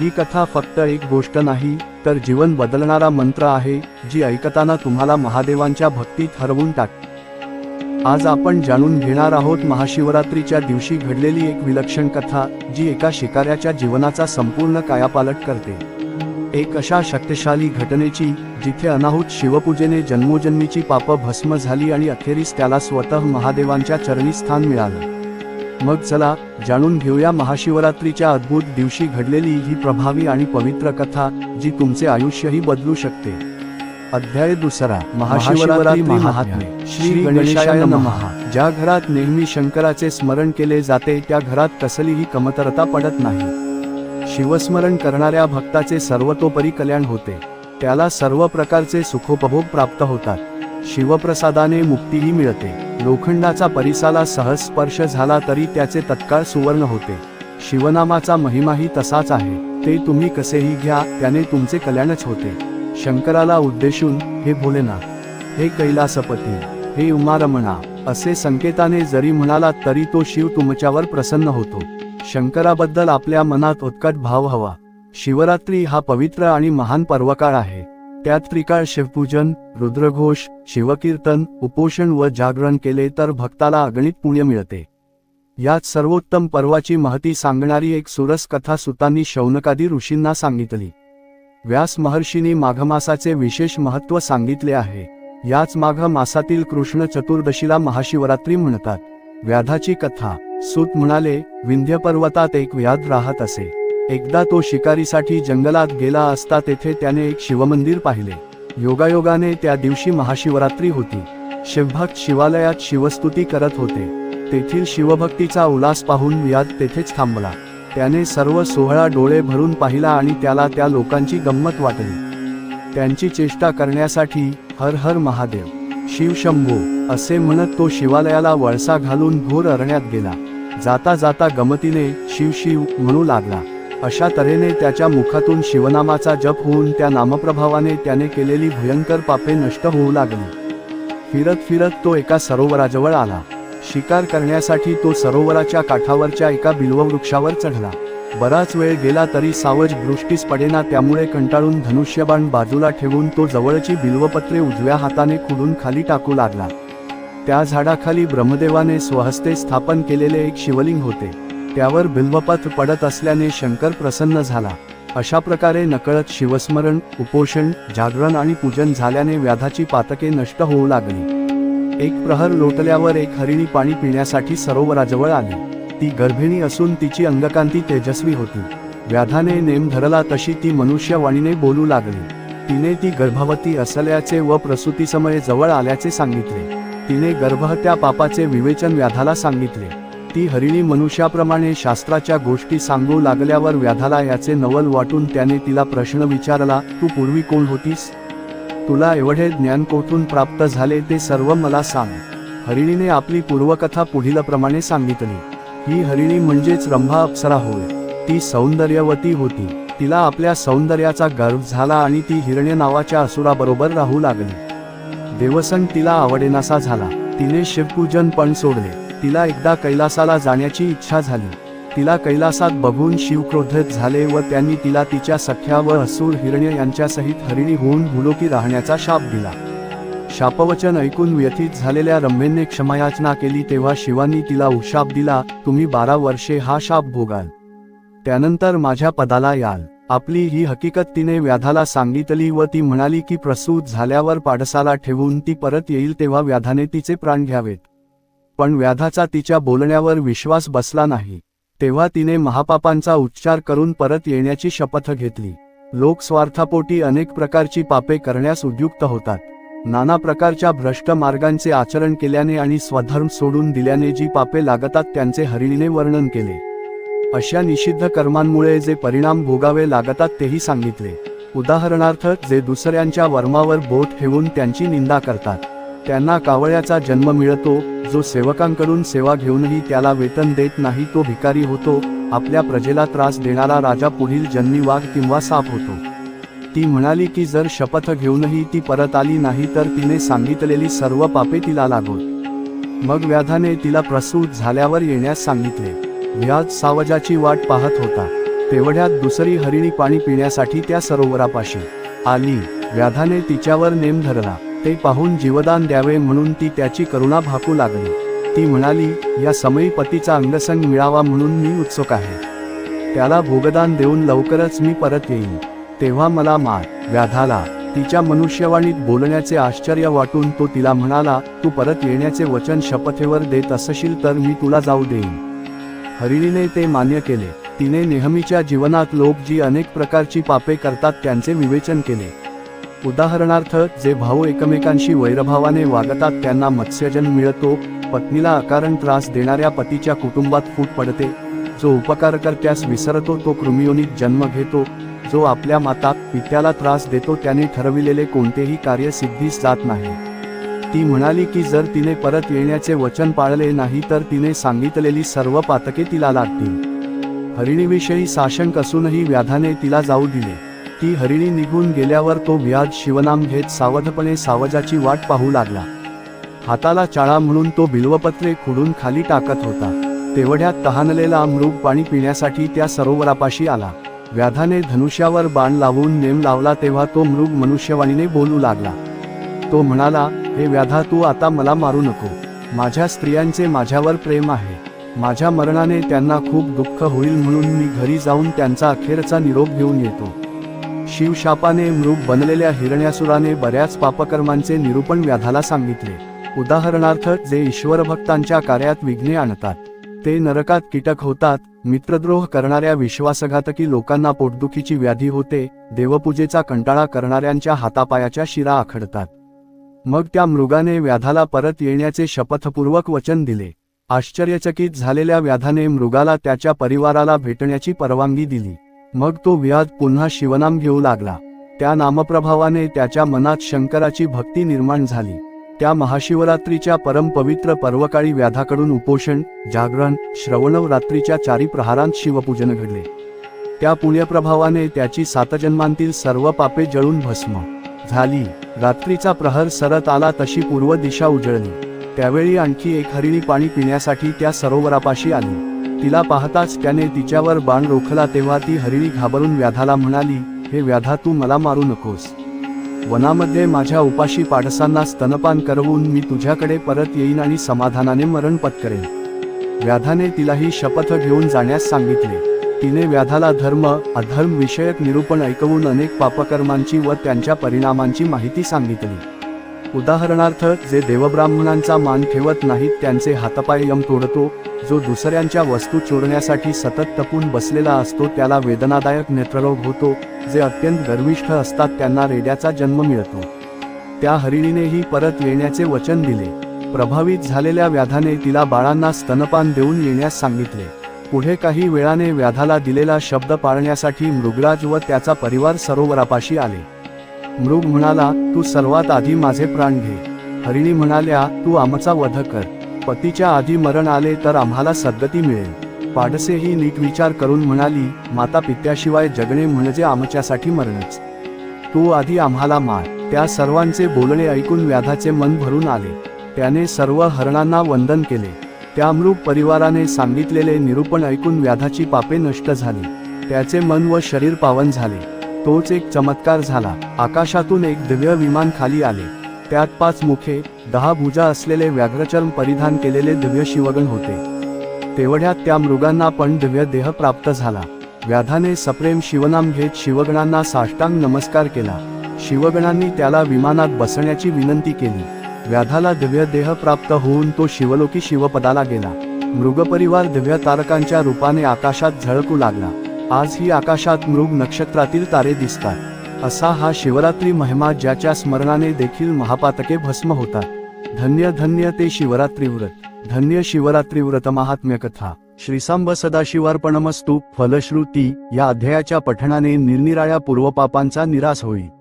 ही कथा फक्त एक गोष्ट नाही तर जीवन बदलणारा मंत्र आहे जी ऐकताना तुम्हाला महादेवांच्या भक्तीत हरवून टाक. आज आपण जाणून घेणार आहोत महाशिवरात्रीच्या दिवशी घडलेली एक विलक्षण कथा जी एका शिकाऱ्याच्या जीवनाचा संपूर्ण कायापालट करते. एक अशा शक्तिशाली घटनेची जिथे अनाहूत शिवपूजेने जन्मोजन्मीची पापं भस्म झाली आणि अखेरीस त्याला स्वतः महादेवांच्या चरणी स्थान मिळालं. मग चला जाणून घेऊया महाशिवरात्रीच्या अद्भुत दिवशी घडलेली ही प्रभावी आणि पवित्र कथा जी तुमचे आयुष्यही बदलू शकते. अध्याय दुसरा महाशिवरात्री महात्म्य श्री गणेशाय नमः. ज्या घरात नेहमी शंकराचे स्मरण केले जाते त्या घरात कसलीही कमतरता पडत नाही. शिवस्मरण करणाऱ्या भक्ताचे सर्वतोपरी कल्याण होते. त्याला सर्व प्रकारचे सुखोपभोग प्राप्त होतात. शिवप्रसादाने मुक्तीही मिळते. लोखंडाचा परिसाला सहज स्पर्श झाला तरी त्याचे तत्काळ सुवर्ण होते. शिवनामाचा महिमाही तसाच आहे. ते तुम्ही कसेही घ्या त्याने तुमचे कल्याणच होते. शंकराला उद्देशून हे भोलेनाथ हे कैलासपती हे उमारमणा असे संकेताने जरी म्हणाला तरी तो शिव तुमच्यावर प्रसन्न होतो. शंकराबद्दल आपल्या मनात उत्कट भाव हवा. शिवरात्री हा पवित्र आणि महान पर्वकाळ आहे. त्यात त्रिकाळ शिवपूजन रुद्रघोष शिवकीर्तन उपोषण व जागरण केले तर भक्ताला अगणित पुण्य मिळते. यात सर्वोत्तम पर्वाची महती सांगणारी एक सुरस कथा सुतांनी शौनकादी ऋषींना सांगितली. व्यास महर्षींनी माघमासाचे विशेष महत्त्व सांगितले आहे. याच माघ मासातील कृष्ण चतुर्दशीला महाशिवरात्री म्हणतात. व्याधाची कथा सूत म्हणाले विंध्य पर्वतात एक व्याध राहत असे. एकदा तो शिकारीसाठी जंगलात गेला असता तेथे त्याने एक शिवमंदिर पाहिले. योगायोगाने त्या दिवशी महाशिवरात्री होती. शिवभक्त शिवालयात शिवस्तुती करत होते. तेथील शिवभक्तीचा उल्हास पाहून याद तेथेच थांबला. त्याने सर्व सोहळा डोळे भरून पाहिला आणि त्याला त्या लोकांची गंमत वाटली. त्यांची चेष्टा करण्यासाठी हर हर महादेव शिव शंभो असे म्हणत तो शिवालयाला वळसा घालून घोर अरण्यात गेला. जाता जाता गमतीने शिव शिव म्हणू लागला. अशा तऱ्हेने त्याच्या मुखातून शिवनामाचा जप होऊन त्या नामप्रभावाने त्याने केलेली भयंकर पापे नष्ट होऊ लागली. फिरत फिरत तो एका सरोवराजवळ आला. शिकार करण्यासाठी तो सरोवराच्या काठावरच्या एका बिल्ववृक्षावर चढला. बराच वेळ गेला तरी सावज दृष्टीस पडेना त्यामुळे कंटाळून धनुष्यबाण बाजूला ठेवून तो जवळची बिल्वपत्रे उजव्या हाताने खुडून खाली टाकू लागला. त्या झाडाखाली ब्रह्मदेवाने स्वहस्ते स्थापन केलेले एक शिवलिंग होते. त्यावर बिल्वपत्र पडत असल्याने शंकर प्रसन्न झाला. अशा प्रकारे नकळत शिवस्मरण उपोषण जागरण आणि पूजन झाल्याने व्याधाची पातके नष्ट होऊ लागली. एक प्रहर लोटल्यावर एक हरिणी पाणी पिण्यासाठी सरोवराजवळ आली. ती गर्भिणी असून तिची अंगकांती तेजस्वी होती. व्याधाने नेम धरला तशी ती मनुष्यवाणीने बोलू लागली. तिने ती गर्भवती असल्याचे व प्रसूतीसमये जवळ आल्याचे सांगितले. तिने गर्भहत्या पापाचे विवेचन व्याधाला सांगितले. ती हरिणी मनुष्याप्रमाणे शास्त्राच्या गोष्टी सांगू लागल्यावर व्याधाला याचे नवल वाटून त्याने तिला प्रश्न विचारला तू पूर्वी कोण होतीस? तुला एवढे ज्ञान कोठून प्राप्त झाले ते सर्व मला सांग. हरिणीने आपली पूर्वकथा पुढीलप्रमाणे सांगितली. ही हरिणी म्हणजेच रंभा अप्सरा होय. ती सौंदर्यवती होती. तिला आपल्या सौंदर्याचा गर्व झाला आणि ती हिरण्य नावाच्या असुराबरोबर राहू लागली. देवसन तिला आवडेनासा झाला. तिने शिवपूजन पण सोडले. तिला एकदा कैलासाला जाण्याची इच्छा झाली. तिला कैलासात बघून शिव क्रोधित झाले व त्यांनी तिला तिच्या सख्या व असुर हिरण्य यांच्यासहित हरिणी होऊन मुलोकी राहण्याचा शाप दिला. शापवचन ऐकून व्यथित झालेल्या रम्येने क्षमायाचना केली तेव्हा शिवानी तिला उशाप दिला तुम्ही बारा वर्षे हा शाप भोगाल. त्यानंतर माझ्या पदाला याल. आपली ही हकीकत तिने व्याधाला सांगितली व ती म्हणाली की प्रसूत झाल्यावर पाडसाला ठेवून ती परत येईल तेव्हा व्याधाने तिचे प्राण घ्यावेत. पण व्याधाचा तिच्या बोलण्यावर विश्वास बसला नाही. तेव्हा तिने महापापांचा उच्चार करून परत येण्याची शपथ घेतली. लोक स्वार्थापोटी अनेक प्रकारची पापे करण्यास उद्युक्त होतात. नाना प्रकारच्या भ्रष्ट मार्गांचे आचरण केल्याने आणि स्वधर्म सोडून दिल्याने जी पापे लागतात त्यांचे हरिणीने वर्णन केले. अशा निषिद्ध कर्मांमुळे जे परिणाम भोगावे लागतात तेही सांगितले. उदाहरणार्थ जे दुसऱ्यांच्या वर्मावर बोट ठेवून त्यांची निंदा करतात. त्यांना कावळ्याचा जन्म मिळतो जो सेवकांकडून सेवा घेऊनही त्याला वेतन देत नाही तो भिकारी होतो आपल्या प्रजेला त्रास देणारा राजा पुढील जन्मी वाघ किंवा साप होतो. ती म्हणाली की जर शपथ घेऊनही ती परत आली नाही तर तिने सांगितलेली सर्व पापे तिला लागोत मग व्याधाने तिला प्रसूत झाल्यावर येण्यास सांगितले. व्याध सावजाची वाट पाहत होता. तेवढ्यात दुसरी हरिणी पाणी पिण्यासाठी त्या सरोवरापाशी आली. व्याधाने तिच्यावर नेम धरला. ते पाहून जीवदान द्यावे म्हणून ती त्याची करुणा भाकू लागली. ती म्हणाली या समयी पतीचा अंगसंग मिळावा म्हणून मी उत्सुक आहे. त्याला भोगदान देऊन लवकरच मी परत येईन. तेव्हा मला मार व्याधाला तिच्या मनुष्यवाणीत बोलण्याचे आश्चर्य वाटून तो तिला म्हणाला तू परत येण्याचे वचन शपथेवर देत असशील तर मी तुला जाऊ देईन. हरिणीने ते मान्य केले. तिने नेहमीच्या जीवनात लोक जी अनेक प्रकारची पापे करतात त्यांचे विवेचन केले. उदाहरणार्थ जे भाऊ एकमेकांशी वैरभावाने वागतात त्यांना मत्स्यजन्म मिळतो पत्नीला अकारण त्रास देणाऱ्या पतीच्या कुटुंबात फूट पडते. जो उपकारकर्त्यास विसरतो तो कृमियोनीत जन्म घेतो. जो आपल्या माता पित्याला त्रास देतो त्याने ठरविलेले कोणतेही कार्य सिद्धीस जात नाही. ती म्हणाली की जर तिने परत येण्याचे वचन पाळले नाही तर तिने सांगितलेली सर्व पातके तिला लागतील. हरिणीविषयी साशंक असूनही व्याधाने तिला जाऊ दिले. ती हरिणी निघून गेल्यावर तो व्याज शिवनाम घेत सावधपणे सावजाची वाट पाहू लागला. हाताला चाळा म्हणून तो बिल्वपत्रे खुडून खाली टाकत होता. तेवढ्यात तहानलेला मृग पाणी पिण्यासाठी त्या सरोवरापाशी आला. व्याधाने धनुष्यावर बाण लावून नेम लावला तेव्हा तो मृग मनुष्यवाणीने बोलू लागला. तो म्हणाला हे व्याधा तू आता मला मारू नको. माझ्या स्त्रियांचे माझ्यावर प्रेम आहे. माझ्या मरणाने त्यांना खूप दुःख होईल म्हणून मी घरी जाऊन त्यांचा अखेरचा निरोप घेऊन येतो. शिवशापाने मृग बनलेल्या हिरण्यासुराने बऱ्याच पापकर्मांचे निरूपण व्याधाला सांगितले. उदाहरणार्थ जे ईश्वरभक्तांच्या कार्यात विघ्ने आणतात ते नरकात कीटक होतात मित्रद्रोह करणाऱ्या विश्वासघातकी लोकांना पोटदुखीची व्याधी होते देवपूजेचा कंटाळा करणाऱ्यांच्या हातापायाच्या शिरा आखडतात. मग त्या मृगाने व्याधाला परत येण्याचे शपथपूर्वक वचन दिले. आश्चर्यचकित झालेल्या व्याधाने मृगाला त्याच्या परिवाराला भेटण्याची परवानगी दिली. मग तो व्याध पुन्हा शिवनाम घेऊ लागला. त्या नामप्रभावाने त्याच्या मनात शंकराची भक्ती निर्माण झाली. त्या महाशिवरात्रीच्या परमपवित्र पर्वकाळी व्याधाकडून उपोषण जागरण श्रवणव रात्रीच्या चारी प्रहारांत शिवपूजन घडले. त्या पुण्यप्रभावाने त्याची सातजन्मांतील सर्व पापे जळून भस्म झाली. रात्रीचा प्रहर सरत आला तशी पूर्व दिशा उजळली. त्यावेळी आणखी एक हरिणी पाणी पिण्यासाठी त्या सरोवरापाशी आली. तिला पाहताच त्याने तिच्यावर बाण रोखला तेव्हा ती हरिणी घाबरून व्याधाला म्हणाली हे व्याधा तू मला मारू नकोस. वनामध्ये माझ्या उपाशी पाडसांना स्तनपान करवून मी तुझ्याकडे परत येईन आणि समाधानाने मरण पत्करेन. व्याधाने तिलाही शपथ घेऊन जाण्यास सांगितले. तिने व्याधाला धर्म अधर्म विषयक निरूपण ऐकवून अनेक पापकर्मांची व त्यांच्या परिणामांची माहिती सांगितली. उदाहरणार्थ जे देवब्राह्मणांचा मान ठेवत नाहीत त्यांचे हातपाय यम तोडतो जो दुसऱ्यांच्या वस्तू चोरण्यासाठी सतत टपून बसलेला असतो त्याला वेदनादायक नेत्ररोग होतो जे अत्यंत गर्विष्ठ असतात त्यांना रेड्याचा जन्म मिळतो. त्या हरिणीनेही परत येण्याचे वचन दिले. प्रभावित झालेल्या व्याधाने तिला बाळांना स्तनपान देऊन येण्यास सांगितले. पुढे काही वेळाने व्याधाला दिलेला शब्द पाळण्यासाठी मृगराज व त्याचा परिवार सरोवरापाशी आले. मृग म्हणाला तू सर्वात आधी माझे प्राण घे. हरिणी म्हणाल्या तू आमचा वध कर. पतीच्या आधी मरण आले तर आम्हाला सद्गती मिळेल. पाडसे ही नीट विचार करून म्हणाली माता पित्याशिवाय जगणे म्हणजे आमच्यासाठी मरणच. तू आधी आम्हाला मार. त्या सर्वांचे बोलणे ऐकून व्याधाचे मन भरून आले. त्याने सर्व हरणांना वंदन केले. त्या मृग परिवाराने सांगितलेले निरूपण ऐकून व्याधाची पापे नष्ट झाली. त्याचे मन व शरीर पावन झाले. तोच एक चमत्कार झाला. आकाशातून एक दिव्य विमान खाली आले. त्यात पाच मुखे दहा भुजा असलेले व्याघ्रचर्म परिधान केलेले दिव्य शिवगण होते. तेवढ्यात त्या मृगांना पण दिव्य देह प्राप्त झाला. व्याधाने सप्रेम शिवनाम घेत शिवगणांना साष्टांग नमस्कार केला. शिवगणांनी त्याला विमानात बसण्याची विनंती केली. व्याधाला दिव्य देह प्राप्त होऊन तो शिवलोकी शिवपदाला गेला. मृगपरिवार दिव्य तारकांच्या रूपाने आकाशात झळकू लागला. आजही आकाशात मृग नक्षत्रातील तारे दिसतात. असा हा शिवरात्री महिमा ज्याच्या स्मरणाने देखील महापातके भस्म होतात. धन्य धन्य ते शिवरात्री व्रत. धन्य शिवरात्री व्रत महात्म्य कथा. श्रीसांब सदाशिवार्पणमस्तू. फलश्रुती. या अध्यायाच्या पठणाने निरनिराळ्या पूर्वपापांचा निराश होईल